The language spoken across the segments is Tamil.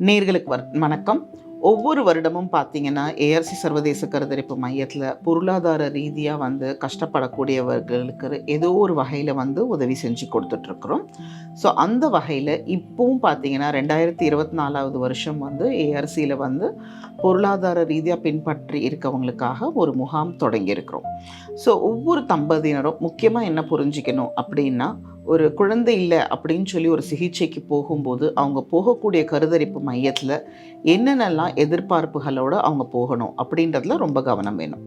நேர்களுக்கு வர் வணக்கம். ஒவ்வொரு வருடமும் பார்த்தீங்கன்னா ஏஆர்சி சர்வதேச கருத்தரிப்பு மையத்தில் பொருளாதார ரீதியாக வந்து கஷ்டப்படக்கூடியவர்களுக்கு ஏதோ ஒரு வகையில் வந்து உதவி செஞ்சு கொடுத்துட்ருக்குறோம். ஸோ அந்த வகையில் இப்போவும் பார்த்தீங்கன்னா ரெண்டாயிரத்தி இருபத்தி நாலாவது வருஷம் வந்து ஏஆர்சியில் வந்து பொருளாதார ரீதியாக பின்பற்றி இருக்கவங்களுக்காக ஒரு முகாம் தொடங்கியிருக்கிறோம். ஸோ ஒவ்வொரு தம்பதியினரும் முக்கியமாக என்ன புரிஞ்சிக்கணும் அப்படின்னா ஒரு குழந்தை இல்லை அப்படின்னு சொல்லி ஒரு சிகிச்சைக்கு போகும்போது அவங்க போகக்கூடிய கருதரிப்பு மையத்தில் என்னென்னலாம் எதிர்பார்ப்புகளோடு அவங்க போகணும் அப்படின்றதுல ரொம்ப கவனம் வேணும்.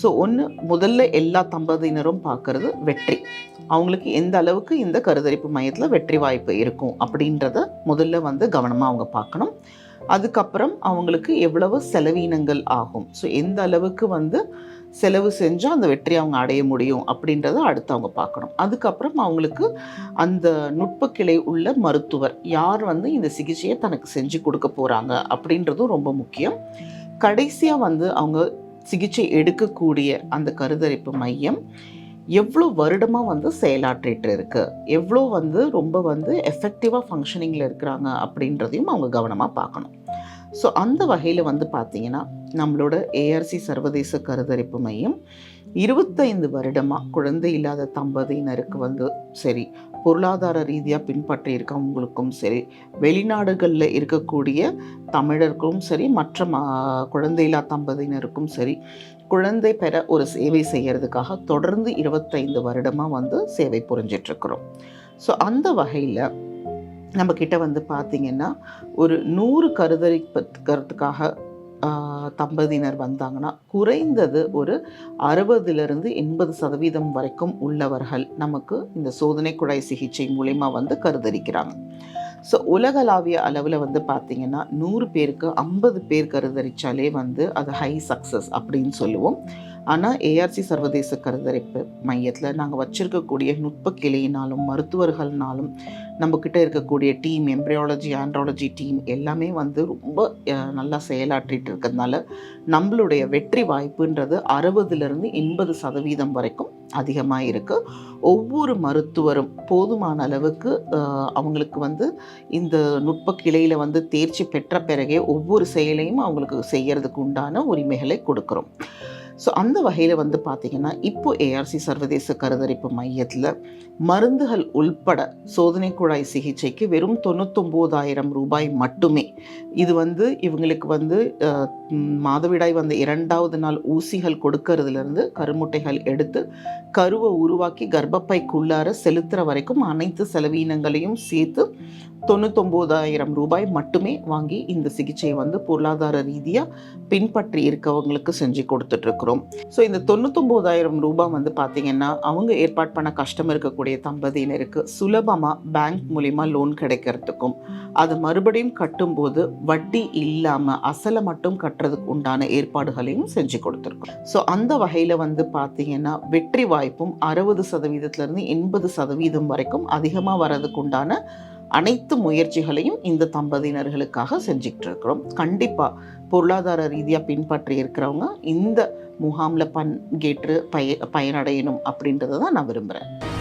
ஸோ ஒன்று முதல்ல எல்லா தம்பதியினரும் பார்க்கறது வெற்றி. அவங்களுக்கு எந்த அளவுக்கு இந்த கருதரிப்பு மையத்தில் வெற்றி வாய்ப்பு இருக்கும் அப்படின்றத முதல்ல வந்து கவனமாக அவங்க பார்க்கணும். அதுக்கப்புறம் அவங்களுக்கு எவ்வளவு செலவீனங்கள் ஆகும். ஸோ எந்த அளவுக்கு வந்து செலவு செஞ்சால் அந்த வெற்றி அவங்க அடைய முடியும் அப்படின்றத அடுத்து அவங்க பார்க்கணும். அதுக்கப்புறம் அவங்களுக்கு அந்த நுட்பக்கிளை உள்ள மருத்துவர் யார் வந்து இந்த சிகிச்சையை தனக்கு செஞ்சு கொடுக்க போகிறாங்க அப்படின்றதும் ரொம்ப முக்கியம். கடைசியாக வந்து அவங்க சிகிச்சை எடுக்கக்கூடிய அந்த கருதரிப்பு மையம் எவ்வளோ வருடமாக வந்து செயலாற்றிட்டு இருக்கு எவ்வளோ வந்து ரொம்ப வந்து எஃபெக்டிவாக ஃபங்க்ஷனிங்கில் இருக்கிறாங்க அப்படின்றதையும் அவங்க கவனமாக பார்க்கணும். ஸோ அந்த வகையில் வந்து பார்த்தீங்கன்னா நம்மளோட ஏஆர்சி சர்வதேச கருதரிப்பு மையம் இருபத்தைந்து வருடமாக குழந்தை இல்லாத தம்பதியினருக்கு வந்து சரி பொருளாதார ரீதியாக பின்பற்றி இருக்கவங்களுக்கும் சரி வெளிநாடுகளில் இருக்கக்கூடிய தமிழருக்கும் சரி மற்ற குழந்தையில்லா தம்பதியினருக்கும் சரி குழந்தை பெற ஒரு சேவை செய்கிறதுக்காக தொடர்ந்து இருபத்தைந்து வருடமாக வந்து சேவை புரிஞ்சிட்ருக்குறோம். ஸோ அந்த வகையில் நம்ம கிட்ட வந்து பார்த்திங்கன்னா ஒரு நூறு கருதரிப்பதுக்காக தம்பதியினர் வந்தாங்கன்னா குறைந்தது ஒரு அறுபதுலேருந்து எண்பது சதவீதம் வரைக்கும் உள்ளவர்கள் நமக்கு இந்த சோதனை குழாய் சிகிச்சை மூலயமா வந்து கருதரிக்கிறாங்க. ஸோ உலகளாவிய அளவில் வந்து பார்த்திங்கன்னா நூறு பேருக்கு ஐம்பது பேர் கருதரிச்சாலே வந்து அது ஹை சக்ஸஸ் அப்படின்னு சொல்லுவோம். ஆனால் ஏஆர்சி சர்வதேச கருதரிப்பு மையத்தில் நாங்கள் வச்சுருக்கக்கூடிய நுட்ப கிளையினாலும் மருத்துவர்கள்னாலும் நம்மக்கிட்ட இருக்கக்கூடிய டீம் எம்ப்ரியாலஜி ஆண்ட்ராலஜி டீம் எல்லாமே வந்து ரொம்ப நல்லா செயலாற்றிட்டு இருக்கிறதுனால நம்மளுடைய வெற்றி வாய்ப்புன்றது அறுபதுலேருந்து எண்பது சதவீதம் வரைக்கும் அதிகமாக இருக்குது ஒவ்வொரு மருத்துவரும் போதுமான அளவுக்கு அவங்களுக்கு வந்து இந்த நுட்ப கிளையில் வந்து தேர்ச்சி பெற்ற பிறகே ஒவ்வொரு செயலையும் அவங்களுக்கு செய்கிறதுக்கு உண்டான உரிமைகளை கொடுக்குறோம். ஸோ அந்த வகையில் வந்து பார்த்திங்கன்னா இப்போ ஏஆர்சி சர்வதேச கருதரிப்பு மையத்தில் மருந்துகள் உள்பட சோதனை குழாய் சிகிச்சைக்கு வெறும் தொண்ணூத்தொம்போதாயிரம் ரூபாய் மட்டுமே. இது வந்து இவங்களுக்கு வந்து மாதவிடாய் வந்த இரண்டாவது நாள் ஊசிகள் கொடுக்கறதுலேருந்து கருமுட்டைகள் எடுத்து கருவை உருவாக்கி கர்ப்பைக்குள்ளார செலுத்துகிற வரைக்கும் அனைத்து செலவீனங்களையும் சேர்த்து தொண்ணூத்தொம்போதாயிரம் ரூபாய் மட்டுமே வாங்கி இந்த சிகிச்சையை வந்து பொருளாதார ரீதியாக பின்பற்றி இருக்கவங்களுக்கு செஞ்சு கொடுத்துட்ருக்குறோம். ஸோ இந்த தொண்ணூத்தொம்போதாயிரம் ரூபாய் வந்து பார்த்திங்கன்னா அவங்க ஏற்பாடு பண்ண கஷ்டம் இருக்கக்கூடிய தம்பதியினருக்கு சுலபமாக பேங்க் மூலிமா லோன் கிடைக்கிறதுக்கும். அது மறுபடியும் கட்டும்போது வட்டி இல்லாமல் அசலை மட்டும் கட்டுறதுக்கு உண்டான ஏற்பாடுகளையும் செஞ்சு கொடுத்துருக்கோம். ஸோ அந்த வகையில் வந்து பார்த்திங்கன்னா வெற்றி வாய்ப்பும் அறுபது சதவீதத்துலேருந்து எண்பது சதவீதம் வரைக்கும் அதிகமாக வர்றதுக்கு உண்டான அனைத்து முயற்சிகளையும் இந்த தம்பதியினர்களுக்காக செஞ்சுக்கிட்டு இருக்கிறோம் கண்டிப்பாக பொருளாதார ரீதியாக பின்பற்றி இருக்கிறவங்க இந்த முகாமில் பங்கேற்று பய பயனடையணும் அப்படின்றத தான் நான் விரும்புகிறேன்